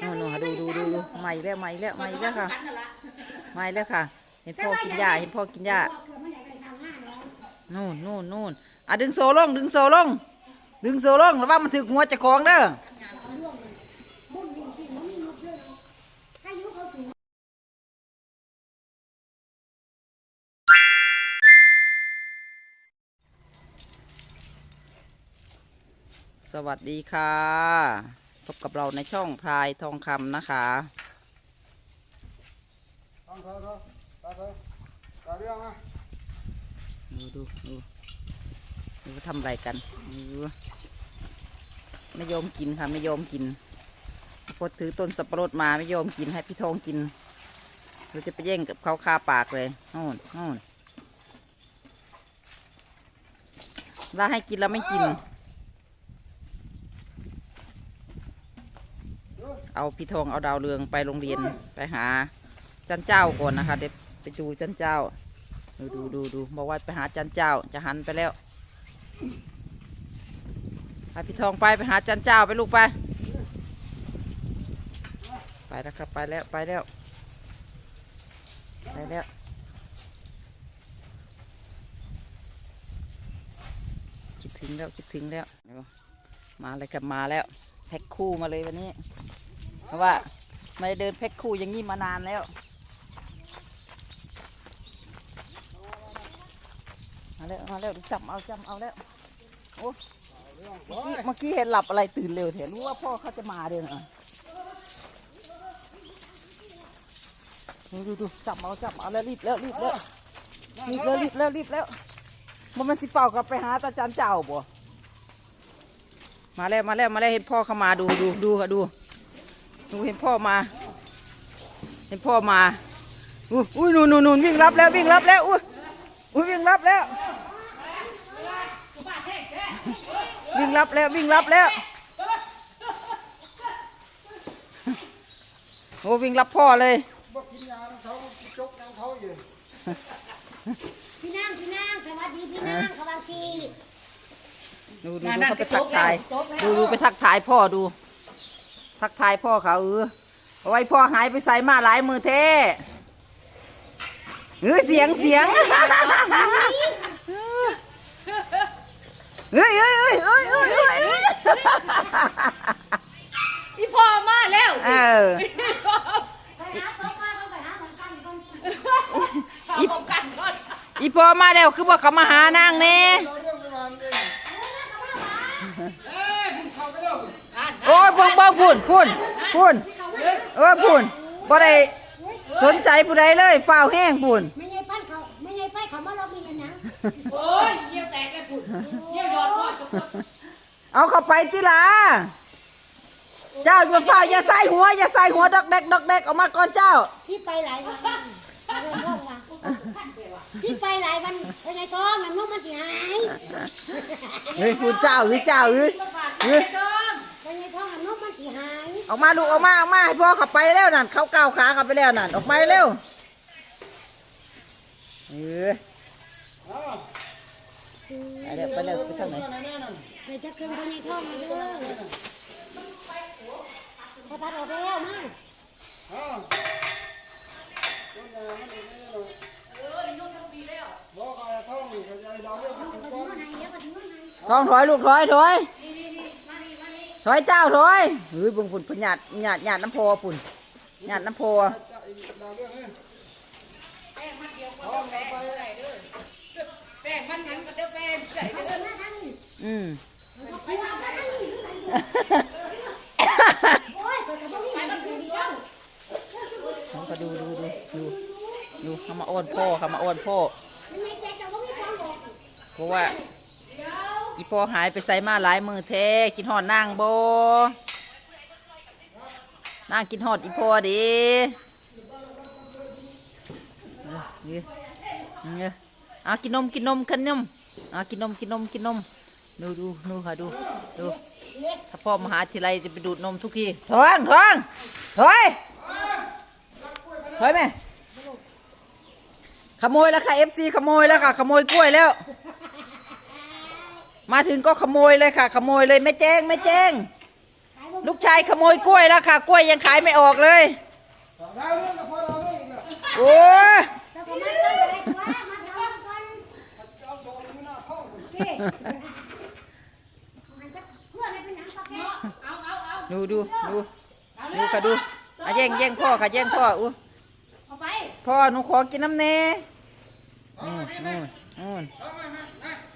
โน่นโน่นค่ะดูดูดูดูใหม่แล้วใหม่แล้วใหม่แล้วค่ะใหม่แล้วค่ะ เห็นพ่อกินหญ้าเห็นพ่อกินหญ้านู่นนู่นนู่นอะดึงโซลง ดึงโซลง ดึงโซลงแล้วว่ามันถึกหัวเจะคองเด้อสวัสดีค่ะพ บกับเราในช่องพลายทองคำนะคะดูดูดูดูทำอะไรกันดูไม่ยอมกินค่ะไม่ยอมกินพอถือต้นสับปะรดมาไม่ยอมกินให้พี่ทองกินเราจะไปแย่งกับเขาคาปากเลยโน่นโน่นถ้าให้กินแล้วไม่กิน เอาพี่ทองเอาดาวเรืองไปโรงเรียนไปหาจันเจ้าก่อนนะคะ เดี๋ยวไปดูจันเจ้า ดูดูดูดูบอกว่าไปหาจันเจ้าจะหันไปแล้วไปพี่ทองไปไปหาจันเจ้าไปลูกไป ไปแล้วครับไปแล้วไปแล้วไปแล้วคิดถึงแล้วคิดถึงแล้วเดี๋ยวมาเลยครับมาแล้วแพ็คคู่มาเลยวันนี้ เพราะว่าไม่เดินแพ็คคู่อย่างนี้มานานแล้วมาแล้วมาแล้วจับเอาจับเอาแล้วโอ้เมื่อกี้เมื่อกี้เห็นหลับอะไรตื่นเร็วเถอะรู้ว่าพ่อเขาจะมาเดี๋ยวนะดูดูดูจับเอาจับเอาแล้วรีบแล้วรีบแล้วรีบแล้วรีบแล้วรีบแล้วมันมันสิเฝ้ากลับไปหาตาจันเจ้าบ่มาแล้วมาแล้วมาแล้วเห็นพ่อเข้ามาดูดูดูค่ะดู ดูเห็นพ่อมา เห็นพ่อมาอุ้ยอุ้ยนู่นนู่นนู่นวิ่งรับแล้ววิ่งรับแล้วอุ้ยอุ้ยวิ่งรับแล้ว วิ่งรับแล้ววิ่งรับแล้วโอ้วิ่งรับพ่อเลย Bốc kín nhà nó thấu, chốt nó thấu gì? พี่นางพี่นางสวัสดีพี่นางสวัสดีดูดูดูเขาไปทักทาย ดูดูไปทักทายพ่อดู ทักทายพ่อเขาเออเอาไว้พ่อหายไปใส่มาหลายมือเท่เออเสียงเสียงเฮ้ยเฮ้ยเฮ้ยเฮ้ยเฮ้ยเฮ้ยเฮ้ยอีพ่อมาแล้วเออไปหาโต๊ะมาเขาไปหาเหมือนกันคนอีพบกันก่อนอีพ่อมาแล้วคือบอกเขามาหานางแน่ Đâu đâu cái bàn đi. เอ้ยมึงเข้าไปแล้ว อ่านโอ้ยเบิ่งเบิ่งพุ่นพุ่นพุ่นเออพุ่นบ่ได้สนใจผู้ใดเลยฝ้าวแห้งพุ่นไม่ใช่ปั้นเขาไม่ใช่ป้ายเขามาเรามีกันนะโอ้ยเยี่ยวแตกกันผุดเยี่ยวรอดพ่อจุกเอาเข้าไปติล่ะเจ้าอย่าฝ้าวอย่าใส่หัวอย่าใส่หัวดอกแดกดอกแดกออกมาก่อนเจ้า พี่ไปหลายวันเริ่มร่องมาพี่ไปหลายวันเป็นไงท้องมันนุ่มมันสิหาย เฮ้ยพุ่นเจ้าเฮ้ยเจ้าเฮ้ยเฮ้ยเป็นไงท้องมันนุ่มมันสิหาย ออกมาลูกออกมาออกมาให้พ่อเข้าไปแล้วนั่นเขาก้าวขาเข้าไปแล้วนั่นออกมาเร็วเออ À, ไปแล้วไปแล้วไปทางไหน này nè nè. เดี๋ยวจะขึ้นเป็นไงท้องมาเด้อพอตัดออกแล้วมา À. Con nhà nó đi đây rồi. Bố coi là thấu thì phải dây đâu biết cái ก็ con ถึง con. วันไหนแล้วก็ถึงวันไหนทองถอยลูกถอยถอย ถอยเจ้าถอยเฮ้ยบุงฝุ่นพุ่นหยาดหยาดหยาดน้ำโพฝุ่นหยาดน้ำโพ Chạy đào biết đi. แป้งมันยังก็เด้อแป้งใส่เด้อมาทางนี้อืมาทางนี้โอ้ยเปิดกระบอกนี่มันดีเดียวเขาก็ดูดูดูดูดูเขามาอ้อนพ่อเขามาอ้อนพ่อมันไม่แจกแต่ว่ามีความบอกเพราะว่า อีพอหายไปใส่มาหลายมือเทกินหอดนางโบนางกินหอดอีพอดีเนี่ยเนี่ยเอากินนมกินนมกินนมเอากินนมกินนมกินนมดูดูดูค่ะดูดูถ้าพ่อมาหาทีไรจะไปดูดนมทุกทีท้องท้องถอยถอยไหมขโมยแล้วค่ะเอฟซีขโมยแล้วค่ะขโมยกล้วยแล้ว มาถึงก็ขโมยเลยค่ะ ขโมยเลยไม่แจ้งไม่แจ้งขายบ่ลูกชายขโมยกล้วยแล้วค่ะ กล้วยยังขายไม่ออกเลยดาวเรื่องกับพ่อเราเรื่องอีกแล้วโอ้ยเจ้าก็มาต้นอะไรตัวมาทำกันเอาโซ่อยู่หน้าห้องนี่มันจะเพื่อนอะไรเป็นหนังปลาแก้วเอาเอาเอาดูดูดูดูค่ะดูอะแย่งแย่งพ่อค่ะแย่งพ่ออู้เอาไปพ่อหนูขอกินน้ำเนนู่นนู่นนู่น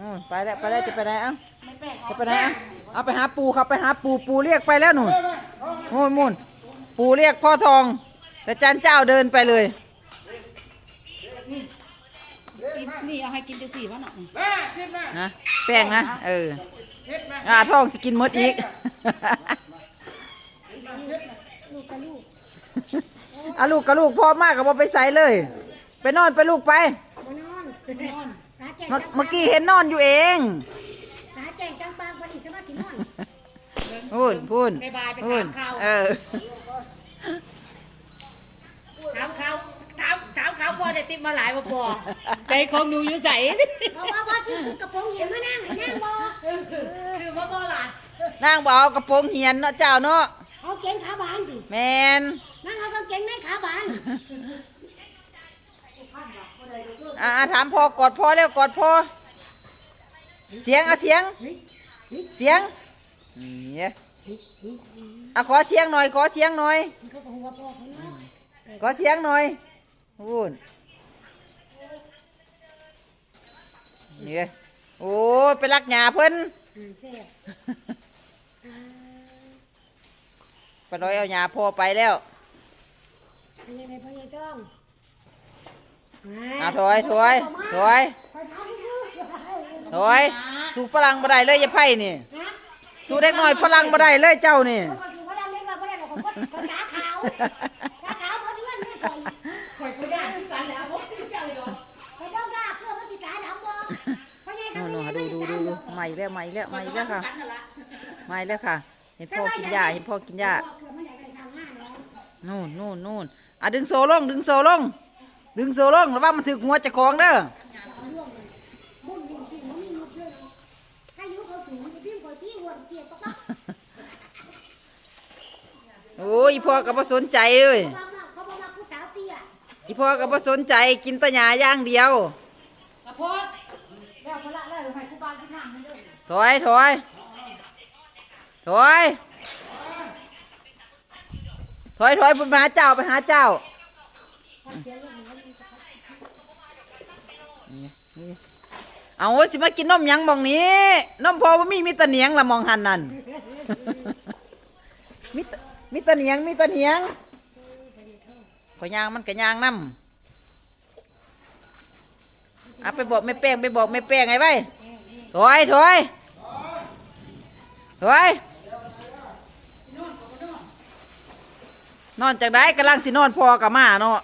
นู่นไปแล้วไปแล้วจะไปไหนเอ้าไม่แป้งจะไปไหนเอ้าเอาไปหาปูครับไปหาปูปูเรียกไปแล้วหนูนนู่นนู่นปูเรียกพ่อทอง แต่จันเจ้าเดินไปเลยนี่เอาให้กินจะสี่วะน่ะแม่กินแม่นะแป้งนะเออเฮ็ดแม่อาทองสกินหมดอีกลูกกับลูกอาลูกกับลูกพ่อมากกับพ่ไปใส่เลย ไปนอนไปลูกไปมานอนนอนตาแจ้ง เมื่อเมื่อกี้เห็นนอนอยู่เองตาแจ้งจังปางวันนี้สมาสินอนพูนพูนบายบายไปพูนถามเขาเออ ถามเขาถามถามเขาพอได้ติดมาหลายบ่พอใจของหนูอยู่ใสเพราะว่าว่าสิซื้อกระโปรงเหียนมานั่งให้นั่งบ่คือว่าบ่ล่ะนางบอกเอากระโปรงเหียนเนาะเจ้าเนาะเอาเกงขาบานดิแมนนั่งเอากางเกงในขาบาน อ่าถามพ่อกอดพ่อแล้วกอดพ่อเสียงเอาเสียง เสียงนี่อะขอเสียงหน่อย ขอเสียงหน่อยเขาก็หัวพ่อเขาเนาะขอเสียงหน่อยพูนนี่โอ้ยไปรักหยาเพิ่นอืมแซ่บอ่าไปร้อยเอาหยาพ่อไปแล้วเป็นยังไงพ่อใหญ่จ้อง อะถอยถอยถอยถอยสู้ฝรั่งบ่ได้เลยยายไผ่นี่สู้เด็กหน่อยฝรั่งบ่ได้เลยเจ้านี่นู่นดูดูดูใหม่แล้วใหม่แล้วใหม่แล้วค่ะใหม่แล้วค่ะ เห็นพ่อกินยาเห็นพ่อกินยานู่นนู่นนู่นอะดึงโซ่ลงดึงโซ่ลง ดึงโซลงแล้วว่ามันถึกหัวเจะของเด้อบุญบุญจริงมันมีมุดด้วยถ้ายุเขาสูงจะพิมพ์เขาที่หัวเกียรตกลับโอ้ยอีพ่อก็บ่สนใจเลยเขาบอกว่าเขาบอกว่าผู้สาวเตี้ยอีพ่อก็บ่สนใจกินแตะหญ้าอย่างเดียวกระโพดแล้วพละแล้วให้ผู้บ้านที่นั่งนั่นเด้อถอยถอยถอยถอยถอยไปหาเจ้าไปหาเจ้า เอาสิมากินนมยังมองนี้นมพอว่ามีมีตะเนียงละมองหันนั่นมีแตมีตะเนียงมีตะเนียงพอยางมันก็ยางน้ำเอาไปบอกไม่แป้งไปบอกไม่แป้งไงไว้ถอยถอยถอยนอนจากได้กำลังสินอนพอกับมาเนาะ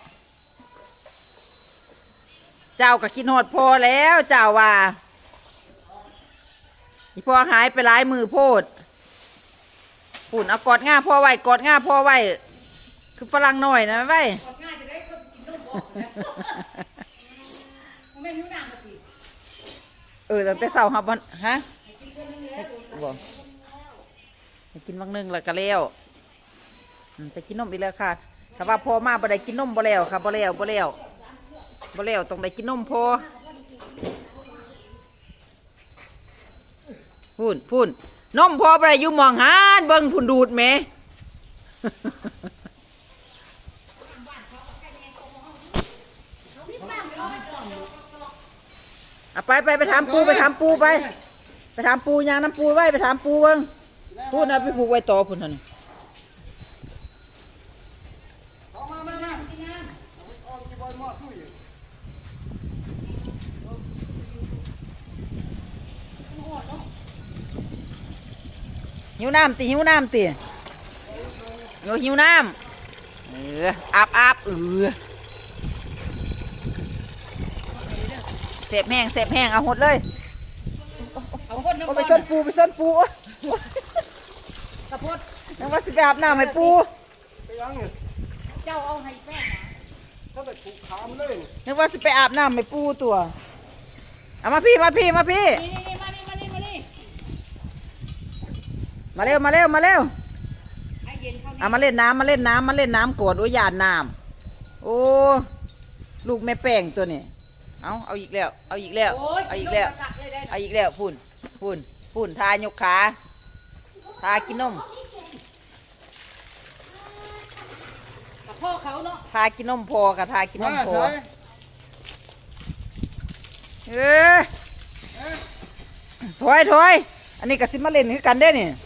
เจ้าก็กินหอดพอแล้วเจ้าว่าอีพอหายไปหลายมือโพดปุ่นเอากอดง่าพ่อไว้กอดง่าพ่อไว้คือฝรั่งหน่อยนะไว้เออตั้งแต่เช้าครับฮะบอกกินวังนึงแล้วก็แล้วไปกินนมอีกแล้วค่ะถ้าว่าพ่อมาบ่ได้กินนมบ่แล้วค่ะบ่แล้วบ่แล้ว บ่แล้วต้องได้กินนมพอพูนพูนนมพอได้อยู่หมองหานเบิ่งพุ่นดูดแหมเอาไปไปไปถามปูไปถามปูไป ไปถามปูยางน้ำปูไว้ไปถามปูเบิ้งพูดนะไปผูกไว้ต่อพุ่นท่านี้ เอามาแม่แม่เอาจีบอยหม้อตู้อยู่ หิวน้ำติหิวน้ำติโยหิวน้ำเอออาบอาบเออเสพแห้งเสพแห้งเอาหดเลยเอาคนน้ำเอาไปไปส้นปูไปส้นปูกระโพดนึกว่าสิไปอาบน้ำให้ปูไปยังเนี่ยเจ้าเอาให้แป้งนะถ้าไปผูกขามเลยนึกว่าสิไปอาบน้ำให้ปูตัวเอามาพี่มาพี่มาพี่ นี่นี่ มานี่มานี่มานี่มาเร็วมาเร็วมาเร็วย็นเข้านี่เอามาเล่นน้ำมาเล่นน้ำมาเล่นน้ำโกรธโอ้ยหยาดน้ำโอ้ลูกแม่แป้งตัวนี้เอาเอาอีกแล้ว เอาอีกแล้วโอ้ยเอาอีกแล้วกักเลยได้เอาอีกแล้วพุ่นพุ่นพุ่นทายกขาทากินนมกับพ่อเขาเนาะทากินนมพอกับทากินนมามพอใส่เออถอยถอยอันนี้ก็สิมาเล่นคือกันได้นี่อะ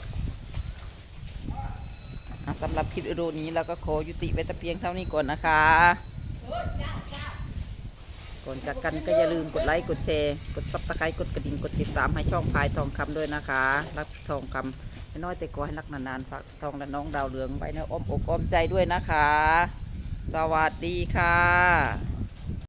สำหรับคลิปวิดีโอนี้เราก็ขอยุติไว้แต่เพียงเท่านี้ก่อนนะคะ ก่อนจากกันก็อย่าลืมกดไลค์กดแชร์กดซับสไครต์กดกระดิ่งกดติดตามให้ช่องพายทองคำด้วยนะคะ รักทองคำไม่น้อยแต่ก็ให้รักนานๆฝากทองและน้องดาวเรืองไว้ในอ้อมอกอ้อมใจด้วยนะคะ สวัสดีค่ะ